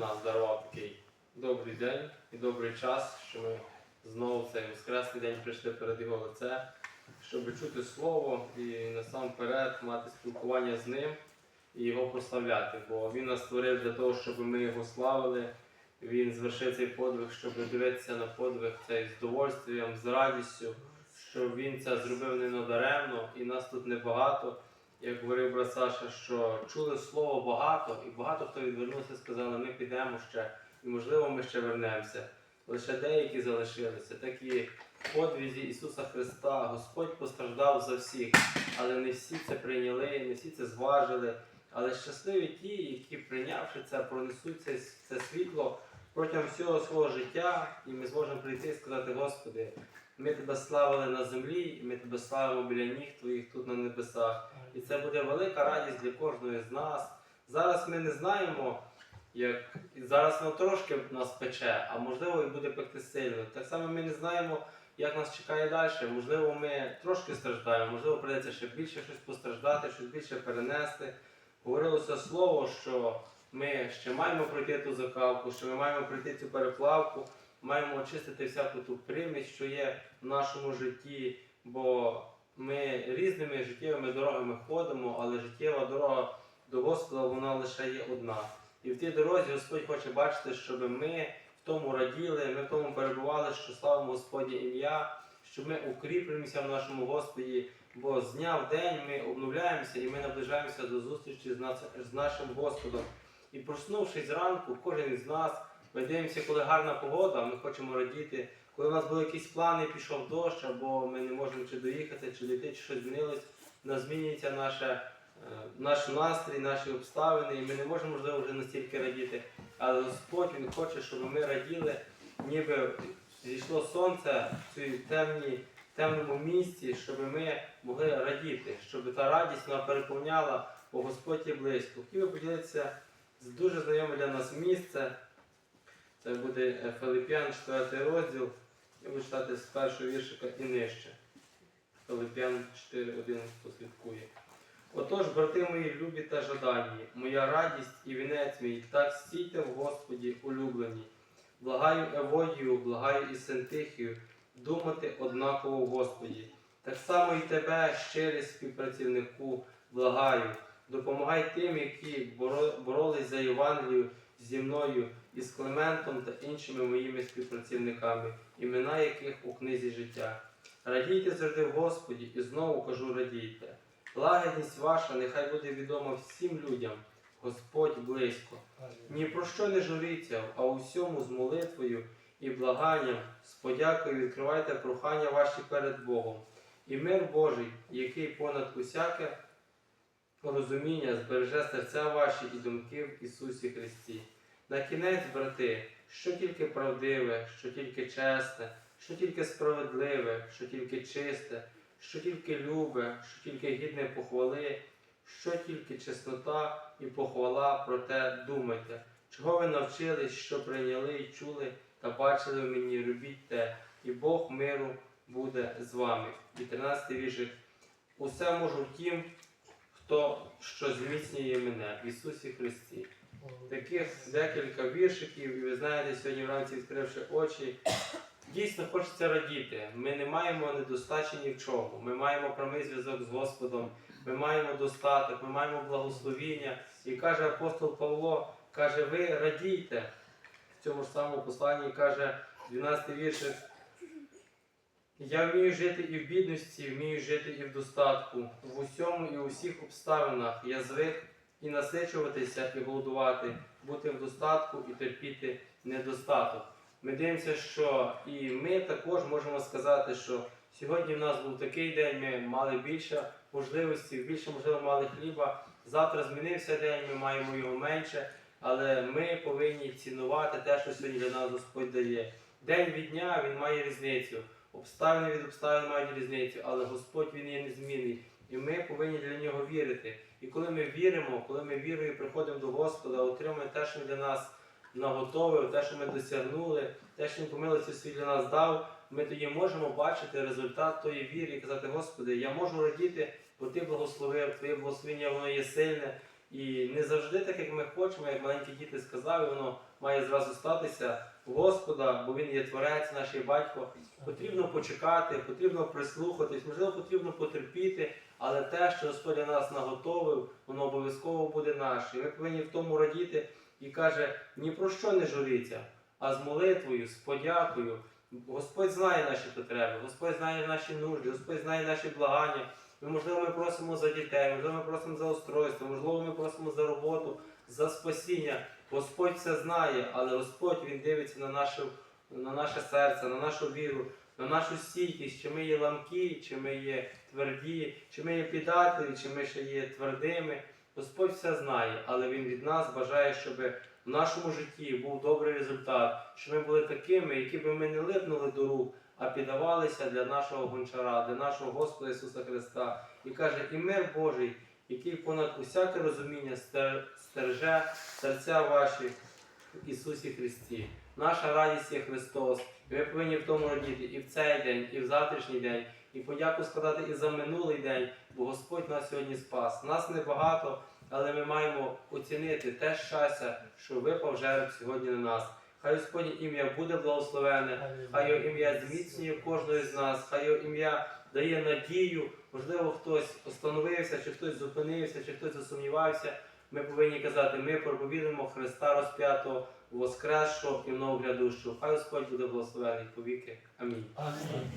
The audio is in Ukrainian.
нам дарував такий добрий день і добрий час, що ми знову цей воскресний день прийшли перед його лице, щоб чути слово і насамперед мати спілкування з ним і його прославляти. Бо він нас створив для того, щоб ми його славили. Він звершив цей подвиг, щоб дивитися на подвиг цей з довольствієм, з радістю, що він це зробив не надаремно, і нас тут небагато. Як говорив брат Саша, що чули слово багато, і багато хто відвернувся, сказали, ми підемо ще, і можливо ми ще вернемося. Лише деякі залишилися. Такі подвізі Ісуса Христа, Господь постраждав за всіх, але не всі це прийняли, не всі це зважили. Але щасливі ті, які прийнявши це, пронесуть це, це світло протягом всього свого життя, і ми зможемо прийти і сказати, Господи, ми тебе славили на землі, і ми тебе славимо біля ніг Твоїх тут на небесах. І це буде велика радість для кожної з нас. Зараз ми не знаємо, як зараз воно трошки нас пече, а можливо і буде пекти сильно. Так само ми не знаємо, як нас чекає далі. Можливо, ми трошки страждаємо, можливо, прийдеться ще більше щось постраждати, щось більше перенести. Говорилося слово, що ми ще маємо пройти ту закалку, що ми маємо пройти цю переплавку, маємо очистити всяку ту примість, що є в нашому житті, бо ми різними життєвими дорогами ходимо, але життєва дорога до Господа вона лише є одна. І в тій дорозі Господь хоче бачити, щоб ми в тому раділи, ми в тому перебували, що славимо Господнє ім'я, щоб ми укріплюємося в нашому Господі, бо з дня в день ми обновляємося і ми наближаємося до зустрічі з нашим Господом. І проснувшись зранку, кожен із нас, ми дивимося, коли гарна погода, ми хочемо радіти. Коли у нас були якісь плани, пішов дощ, або ми не можемо чи доїхати, чи дійти, чи щось змінилось, у нас змінюється наше, е, наш настрій, наші обставини, і ми не можемо, можливо, вже настільки радіти. Але Господь Він хоче, щоб ми раділи, ніби зійшло сонце в цій темній, темному місці, щоб ми могли радіти, щоб та радість вона переповняла, бо Господь є близько. Хотів би поділитися з дуже знайоме для нас місце. Це буде е, Филип'ян, 4 розділ. Я буду читати з першого віршика і нижче. Филип'ян 4.1 послідкує. Отож, брати мої любі та жадані, моя радість і вінець мій, так стійте в Господі улюблені. Благаю Еводію, благаю і Сентихію, думати однаково в Господі. Так само і тебе, щирий співпрацівнику, благаю. Допомагай тим, які боролись за Євангелію зі мною і з Клементом та іншими моїми співпрацівниками, імена яких у книзі життя. Радійте завжди в Господі, і знову кажу радійте. Лагідність ваша нехай буде відома всім людям, Господь близько. Ні про що не журіться, а у всьому з молитвою і благанням, з подякою відкривайте прохання ваші перед Богом. І мир Божий, який понад усяке розуміння збереже серця ваші і думки в Ісусі Христі. На кінець, брати, що тільки правдиве, що тільки чесне, що тільки справедливе, що тільки чисте, що тільки любе, що тільки гідне похвали, що тільки чеснота і похвала, про те думайте. Чого ви навчились, що прийняли і чули та бачили в мені, робіть те, і Бог миру буде з вами. І 13 віршик. Усе можу в хто що зміцнює мене в Ісусі Христі. Таких декілька віршиків, і ви знаєте, сьогодні вранці відкривши очі, дійсно хочеться радіти. Ми не маємо недостачі ні в чому. Ми маємо прямий зв'язок з Господом, ми маємо достаток, ми маємо благословіння. І каже апостол Павло, каже, ви радійте. В цьому ж самому посланні каже 12 віршик. Я вмію жити і в бідності, вмію жити і в достатку. В усьому і у всіх обставинах я звик і насичуватися, і голодувати, бути в достатку і терпіти недостаток. Ми дивимося, що і ми також можемо сказати, що сьогодні в нас був такий день, ми мали більше можливостей, більше можливо мали хліба. Завтра змінився день, ми маємо його менше, але ми повинні цінувати те, що сьогодні для нас Господь дає. День від дня він має різницю. Обставини від обставин мають різницю, але Господь він є незмінний. І ми повинні для нього вірити. І коли ми віримо, коли ми вірою приходимо до Господа, отримуємо те, що Він для нас наготовив, те, що ми досягнули, те, що Він по милості свій для нас дав, ми тоді можемо бачити результат тої віри і казати, Господи, я можу радіти, бо Ти благословив, Твоє благословення воно є сильне. І не завжди так, як ми хочемо, як маленькі діти сказали, воно має зразу статися Господа, бо Він є творець, наш є батько. Потрібно почекати, потрібно прислухатись, можливо, потрібно потерпіти, але те, що Господь нас наготовив, воно обов'язково буде наше. Ми повинні в тому радіти і каже, ні про що не журіться, а з молитвою, з подякою. Господь знає наші потреби, Господь знає наші нужди, Господь знає наші благання. Ми, можливо, ми просимо за дітей, можливо, ми просимо за устройство, можливо, ми просимо за роботу, за спасіння. Господь все знає, але Господь Він дивиться на наше, на наше серце, на нашу віру, на нашу стійкість, чи ми є ламкі, чи ми є тверді, чи ми є піддатливі, чи ми ще є твердими. Господь все знає, але Він від нас бажає, щоб в нашому житті був добрий результат, щоб ми були такими, які би ми не липнули до рук, а піддавалися для нашого гончара, для нашого Господа Ісуса Христа. І каже, і мир Божий, який понад усяке розуміння стер- стереже серця ваші в Ісусі Христі. Наша радість є Христос. І ми повинні в тому радіти і в цей день, і в завтрашній день, і подяку складати і за минулий день, бо Господь нас сьогодні спас. Нас небагато, але ми маємо оцінити те щастя, що випав жереб сьогодні на нас. Хай Господнє ім'я буде благословене, хай його ім'я зміцнює кожного з нас, хай його ім'я дає надію. Можливо, хтось остановився, чи хтось зупинився, чи хтось засумнівався. Ми повинні казати, ми проповідуємо Христа розп'ятого, воскресшого і вновглядущого. Хай Господь буде благословений повіки. Амінь. Амінь.